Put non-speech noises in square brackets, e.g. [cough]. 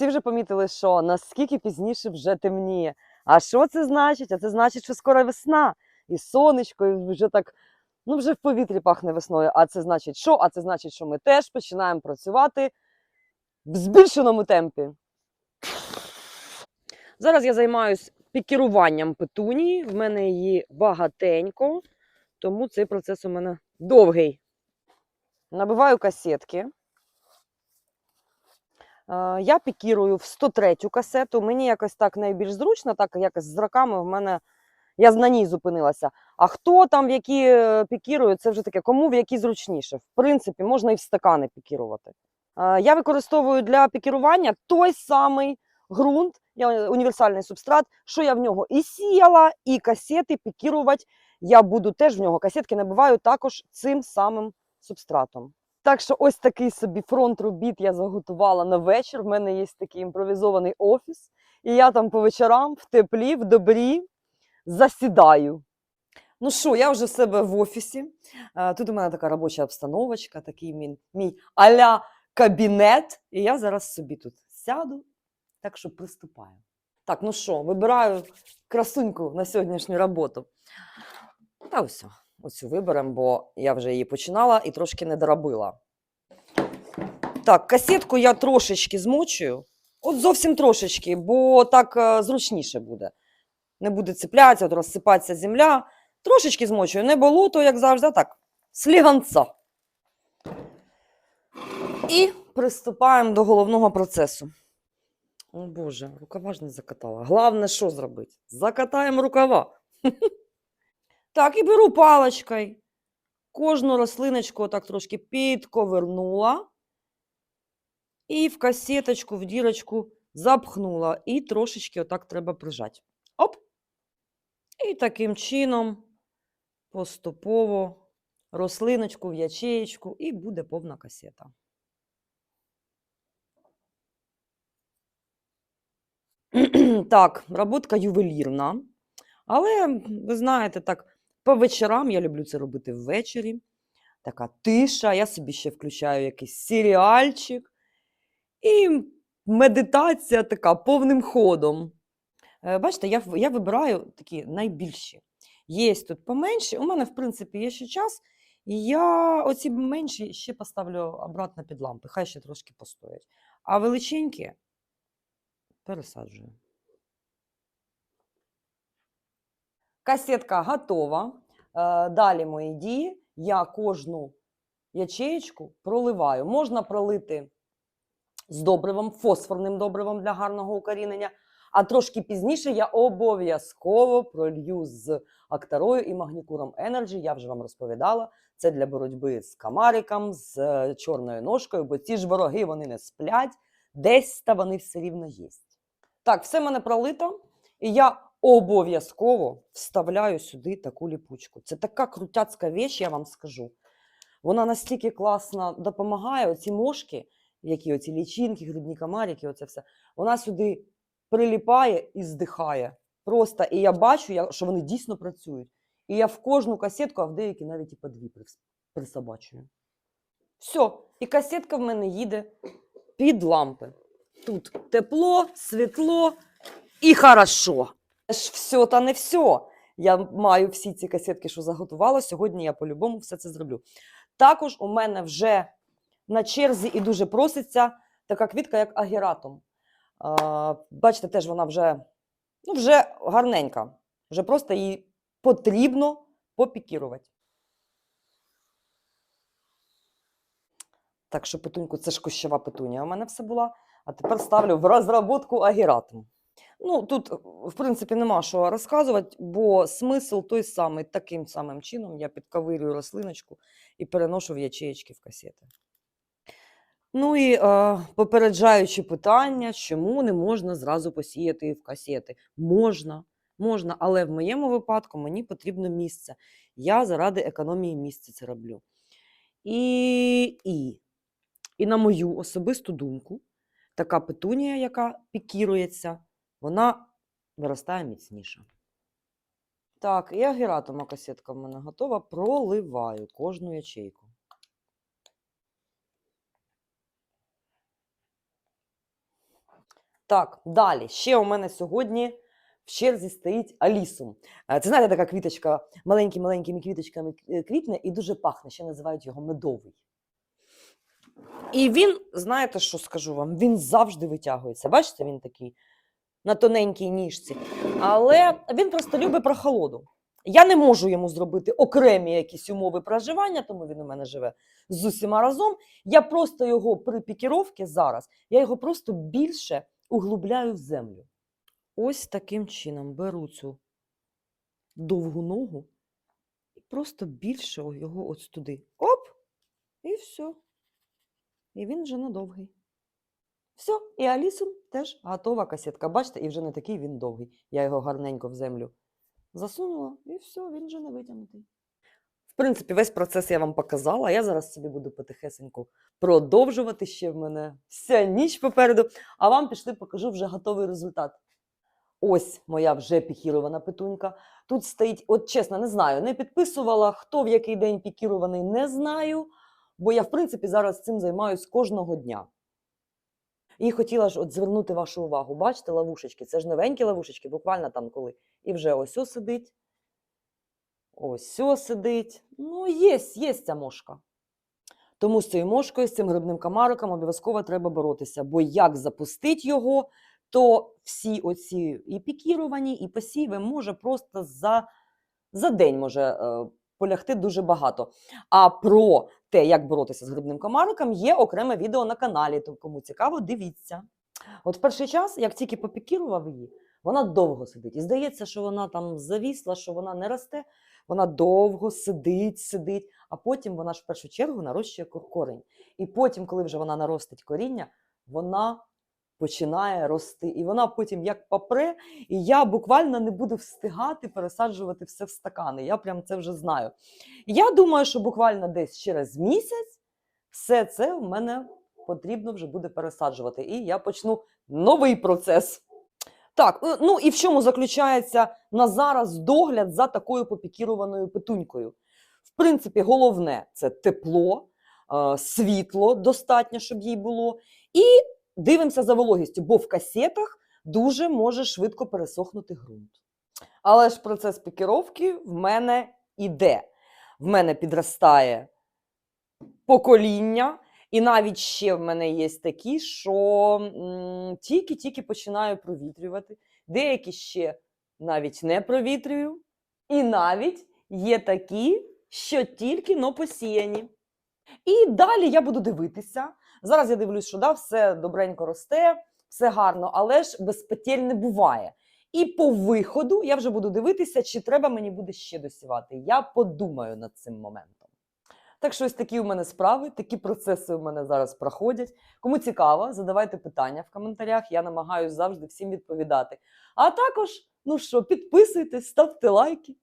всі вже помітили, що наскільки пізніше вже темніє. А що це значить? А це значить, що скоро весна. І сонечко, і вже так, ну вже в повітрі пахне весною. А це значить що? А це значить, що ми теж починаємо працювати в збільшеному темпі. Зараз я займаюся пікіруванням петунії. В мене її багатенько, тому цей процес у мене довгий. Набиваю касетки. Е, Я пікірую в 103 касету. Мені якось так найбільш зручно, так якось з роками в мене я на ній зупинилася. А хто там в які е, пікірує, це вже таке, кому в які зручніше. В принципі, можна і в стакани пікірувати. Е, Я використовую для пікірування той самий ґрунт, універсальний субстрат, що я в нього і сіяла, і касети пікірувати. Я буду теж в нього касетки набиваю також цим самим субстратом. Так що ось такий собі фронт робіт я заготувала на вечір. В мене є такий імпровізований офіс, і я там по вечорам в теплі, в добрі засідаю. Ну що, я вже в себе в офісі. Е, Тут у мене така робоча обстановочка, такий мій, мій аля кабінет. І я зараз собі тут сяду, так що приступаю. Так, ну що, вибираю красуньку на сьогоднішню роботу. Та все, оцю виберемо, бо я вже її починала і трошки не доробила. Так, касетку я трошечки змочую. От зовсім трошечки, бо так е, зручніше буде. Не буде цеплятися, от розсипатися земля. Трошечки змочую, не болото, як завжди, а так, сліганця. І приступаємо до головного процесу. О Боже, рукава ж не закатала. Головне, що зробити? Закатаємо рукава. [laughs] Так, і беру паличкою. Кожну рослиночку так трошки підковернула. І в касеточку, в дірочку запхнула. І трошечки отак треба прижати. Оп! І таким чином поступово рослиночку в ячеєчку, і буде повна касета. [clears throat] Так, роботка ювелірна. Але, ви знаєте, так, по вечорам я люблю це робити ввечері. Така тиша, я собі ще включаю якийсь серіальчик. І медитація така повним ходом. Е, Бачите, я, я вибираю такі найбільші. Є тут поменші. У мене, в принципі, є ще час. І я оці менші ще поставлю обратно під лампи. Хай ще трошки постоять. А величенькі пересаджую. Касетка готова. Е, Далі мої дії. Я кожну ячеєчку проливаю. Можна пролити з добривом, фосфорним добривом для гарного укорінення. А трошки пізніше я обов'язково пролью з актарою і магнікуром Energy. Я вже вам розповідала. Це для боротьби з камариком, з е, чорною ножкою, бо ці ж вороги вони не сплять, десь та вони все рівно є. Так, все мене пролито, і я обов'язково вставляю сюди таку ліпучку. Це така крутяцька віч, я вам скажу. Вона настільки класно допомагає, оці мошки, які оці лічинки, грибні комарики, оце все, вона сюди приліпає і здихає. Просто, і я бачу, що вони дійсно працюють. І я в кожну касетку, а в деякі навіть і по дві присобачую. Все, і касетка в мене їде під лампи. Тут тепло, світло і хорошо. Ж все та не все. Я маю всі ці касетки, що заготувала. Сьогодні я по-любому все це зроблю. Також у мене вже на черзі і дуже проситься така квітка, як агератум. А, бачите, теж вона вже, ну, вже гарненька. Вже просто її потрібно попікірувати. Так що петуньку, це ж кущова петунія у мене все була. А тепер ставлю в розробку агератум. Ну, тут, в принципі, нема що розказувати, бо смисл той самий, таким самим чином я підковирюю рослиночку і переношу в ячеєчки в касети. Ну і е, попереджаючи питання, чому не можна зразу посіяти в касети. Можна, можна, але в моєму випадку мені потрібно місце. Я заради економії місця це роблю. І, і, і на мою особисту думку, така петунія, яка пікірується, вона виростає міцніше. Так, і агератома касетка в мене готова. Проливаю кожну ячейку. Так, далі. Ще у мене сьогодні в черзі стоїть Алісум. Е, Це знаєте, така квіточка маленькими-маленькими квіточками е, квітне і дуже пахне, ще називають його медовий. І він, знаєте, що скажу вам? Він завжди витягується. Бачите, він такий на тоненькій ніжці. Але він просто любить прохолоду. Я не можу йому зробити окремі якісь умови проживання, тому він у мене живе з усіма разом. Я просто його при пікіровці зараз, я його просто більше углубляю в землю. Ось таким чином беру цю довгу ногу і просто більше його ось туди. Оп! І все. І він вже надовгий. Все, і Алісу теж готова касетка. Бачите, і вже не такий він довгий. Я його гарненько в землю засунула, і все, він вже не витягнутий. В принципі, весь процес я вам показала. Я зараз собі буду потихесеньку продовжувати. Ще в мене вся ніч попереду. А вам пішли, покажу вже готовий результат. Ось моя вже пікірована петунька. Тут стоїть, от чесно, не знаю, не підписувала, хто в який день пікірований, не знаю. Бо я, в принципі, зараз цим займаюсь кожного дня. І хотіла ж от звернути вашу увагу. Бачите, ловушечки? Це ж новенькі ловушечки, буквально там коли. І вже ось о сидить. Ось о сидить. Ну, є, є ця мошка. Тому з цією мошкою, з цим грибним комариком обов'язково треба боротися. Бо як запустити його, то всі оці і пікіровані, і посіви може просто за, за день може е, полягти дуже багато. А про те, як боротися з грибним комариком, є окреме відео на каналі. То кому цікаво, дивіться. От в перший час, як тільки попікірував її, вона довго сидить. І здається, що вона там завісла, що вона не росте. Вона довго сидить, сидить, а потім вона ж в першу чергу нарощує корінь. І потім, коли вже вона наростить коріння, вона починає рости. І вона потім як попре, і я буквально не буду встигати пересаджувати все в стакани. Я прям це вже знаю. Я думаю, що буквально десь через місяць все це в мене потрібно вже буде пересаджувати. І я почну новий процес. Так, е, ну і в чому заключається на зараз догляд за такою попікірованою петунькою? В принципі, головне це тепло, е, світло достатньо, щоб їй було. І дивимося за вологістю, бо в касетах дуже може швидко пересохнути ґрунт. Але ж процес пікіровки в мене іде. В мене підростає покоління, і навіть ще в мене є такі, що тільки-тільки починаю провітрювати. Деякі ще навіть не провітрюю. І навіть є такі, що тільки но посіяні. І далі я буду дивитися. Зараз я дивлюсь, що да, все добренько росте, все гарно, але ж без не буває. І по виходу я вже буду дивитися, чи треба мені буде ще досівати. Я подумаю над цим моментом. Так що ось такі у мене справи, такі процеси у мене зараз проходять. Кому цікаво, задавайте питання в коментарях. Я намагаюся завжди всім відповідати. А також, ну що, підписуйтесь, ставте лайки.